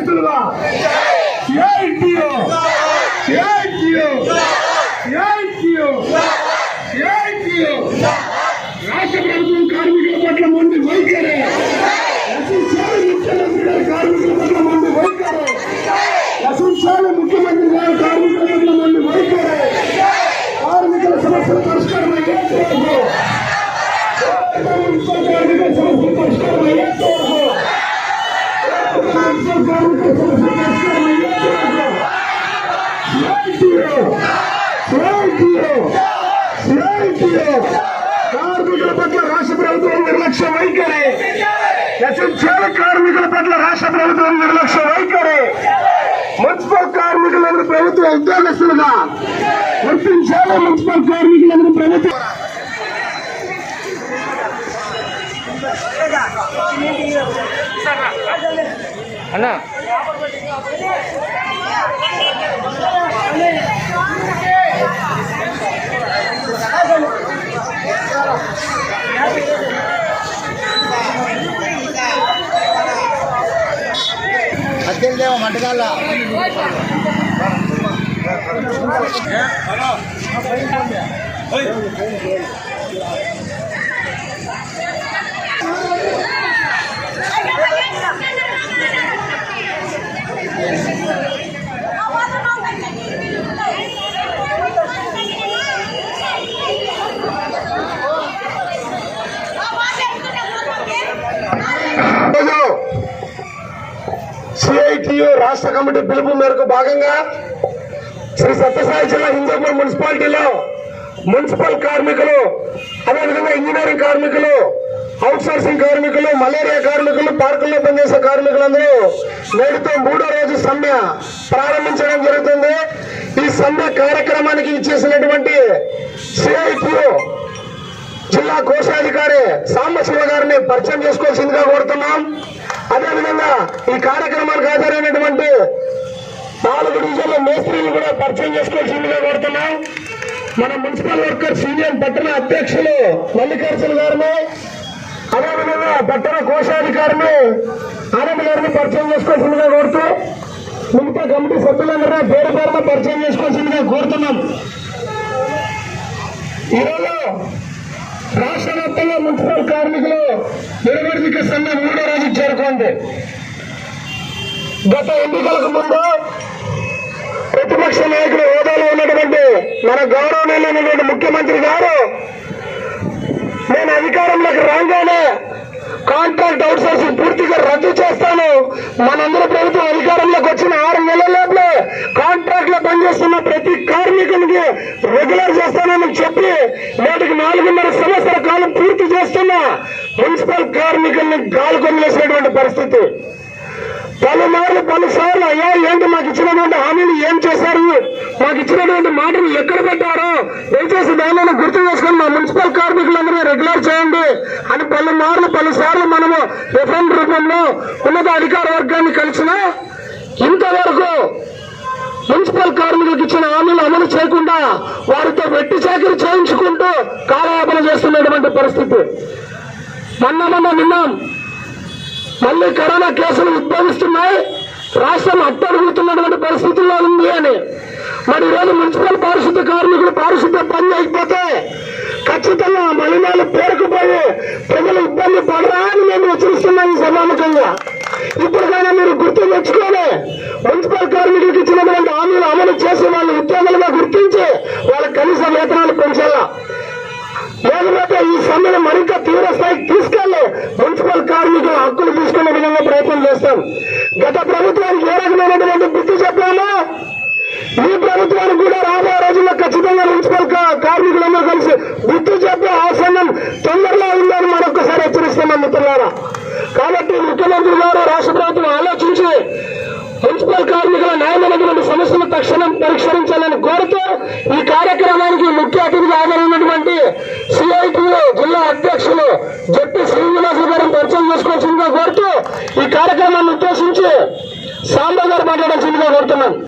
అధ్యక్షులుగా రాష్ట్ర ప్రభుత్వం కార్మికుల పట్ల ముందు వైఖరి. కార్మికుల పట్ల కార్మికుల సమస్యల పరిష్కారం అయ్యేంత వరకు కార్మికుల పట్ల రాష్ట్ర ప్రభుత్వం నిర్లక్ష్య వైఖరి నశించాల కార్మికుల పట్ల రాష్ట్ర ప్రభుత్వం నిర్లక్ష్య వైఖరి మున్సిపల్ కార్మికులను ప్రభుత్వ ఉద్యోగస్తులుగా గుర్తించాలి మున్సిపల్ కార్మికులను ప్రభుత్వం అన్నా అద్దెలదేమో మట్టగాళ్ళ రోజు సిఐటియు రాష్ట్ర కమిటీ పిలుపు మేరకు భాగంగా శ్రీ సత్యసాయి జిల్లా హిందూపూర్ మున్సిపాలిటీలో మున్సిపల్ కార్మికులు అదేవిధంగా ఇంజనీరింగ్ కార్మికులు అవుట్ సోర్సింగ్ కార్మికులు మలేరియా కార్మికులు పార్కుల్లో పనిచేసే కార్మికులందరూ నేటితో మూడో రోజు సమ్మె ప్రారంభించడం జరుగుతుంది. ఈ సమ్మె కార్యక్రమానికి ఇచ్చేసినటువంటి సిఐటియు జిల్లా కోశాధికారి సాంబశివ గారిని పరిచయం చేసుకోవాల్సిందిగా కోరుతున్నాం. అదేవిధంగా ఈ కార్యక్రమానికి హాజరైనటువంటి నాలుగు డివిజన్ల మేస్త్రీలు కూడా పరిచయం చేసుకోవాల్సిందిగా కోరుతున్నాం. మన మున్సిపల్ వర్కర్స్ యూనియన్ పట్టణ అధ్యక్షులు మల్లికార్జున గారిని అదేవిధంగా పట్టణ కోశాధికారిని ఆనంద్ గారిని పరిచయం చేసుకోవాల్సిందిగా కోరుతూ మిగతా కమిటీ సభ్యులందరూ పేరు పేరున పరిచయం చేసుకోవాల్సిందిగా కోరుతున్నాం. ఈరోజు రాష్ట్ర వ్యాప్తంగా మున్సిపల్ కార్మికులు నిరవధిక సన్న మూడో రోజు చేరుకోండి గత ఎన్నికలకు ముందు ప్రతిపక్ష నాయకుడు హోదాలో ఉన్నటువంటి మన గౌరవనీయులైనటువంటి ముఖ్యమంత్రి గారు నేను అధికారంలోకి రాగానే కాంట్రాక్ట్ అవుట్ సోర్సింగ్ పూర్తిగా రద్దు చేస్తాను. మనందరూ ప్రభుత్వం అధికారంలోకి వచ్చిన ఆరు నెలల లోపలే కాంట్రాక్ట్లో పనిచేస్తున్న ప్రతి కార్మికునికి రెగ్యులర్ చేస్తానని చెప్పి నేటికి నాలుగున్నర సంవత్సర కాలం పూర్తి చేస్తున్నా. మున్సిపల్ కార్మికుల్ని గాలికొని వేసినటువంటి పరిస్థితి. పలుమార్లు పలుసార్లు అయ్యా ఏంటి మాకు ఇచ్చినటువంటి హామీలు ఏం చేశారు? మాకు ఇచ్చినటువంటి మాటలు ఎక్కడ పెట్టారో? దయచేసి దానిని గుర్తు చేసుకొని మా మున్సిపల్ కార్మికులందరినీ రెగ్యులర్ చేయండి అని పలుమార్లు పలుసార్లు మనము రిఫరెండ్ రూపంలో ఉన్నత అధికార వర్గాన్ని కలిసినా ఇంతవరకు మున్సిపల్ కార్మికులకు ఇచ్చిన హామీలు అమలు చేయకుండా వారితో వెట్టి చాకరీ చేయించుకుంటూ కాలయాపన చేస్తున్నటువంటి పరిస్థితి. మొన్న మొన్న విన్నాం. మళ్ళీ కరోనా కేసులు ఉద్భవిస్తున్నాయి. రాష్ట్రం అట్టడుగుతున్నటువంటి పరిస్థితుల్లో ఉంది అని. మరి ఈరోజు మున్సిపల్ పారిశుద్ధ కార్మికులు పారిశుద్ధ పని అయిపోతే ఖచ్చితంగా మలినాలు పేరుకుపోయి ప్రజలు ఇబ్బంది పడరా అని మేము హెచ్చరిస్తున్నాం ఈ సభాముఖంగా. ఇప్పటికైనా మీరు గుర్తు తెచ్చుకొని మున్సిపల్ కార్మికులకు ఇచ్చినటువంటి హామీలు అమలు చేసి వాళ్ళు ఉద్యోగులుగా గుర్తించి వాళ్ళ కనీస వేతనాలు పెంచాలా. లేకపోతే ఈ సమ్మెను మరింత తీవ్ర స్థాయికి తీసుకెళ్ళి మున్సిపల్ కార్మికుల హక్కులు తీసుకునే విధంగా ప్రయత్నం చేస్తాం. గత ప్రభుత్వానికి ఏ రకమైనటువంటి బుద్ధి చెప్పామో ఈ ప్రభుత్వానికి కూడా రాబోయే రోజుల్లో ఖచ్చితంగా మున్సిపల్ కార్మికులందరూ కలిసి బుద్ధి చెప్పే ఆసనం తొందరలో ఉందని మరొకసారి హెచ్చరిస్తున్నాం మిత్రులారా. కాబట్టి ముఖ్యమంత్రి గారు రాష్ట్ర ప్రభుత్వం ఆలోచన ప్రభుత్వ కార్మికుల న్యాయమైనటువంటి సమస్యలు తక్షణం పరిష్కరించాలని కోరుతూ ఈ కార్యక్రమానికి ముఖ్య అతిథిగా హాజరైనటువంటి సిఐటిఓ జిల్లా అధ్యక్షులు జట్టి శ్రీనివాస గారు పరిచయం చేసుకోవాల్సిందిగా కోరుతూ ఈ కార్యక్రమాన్ని ఉద్దేశించి సాంబా గారు మాట్లాడాల్సిందిగా కోరుతున్నాను.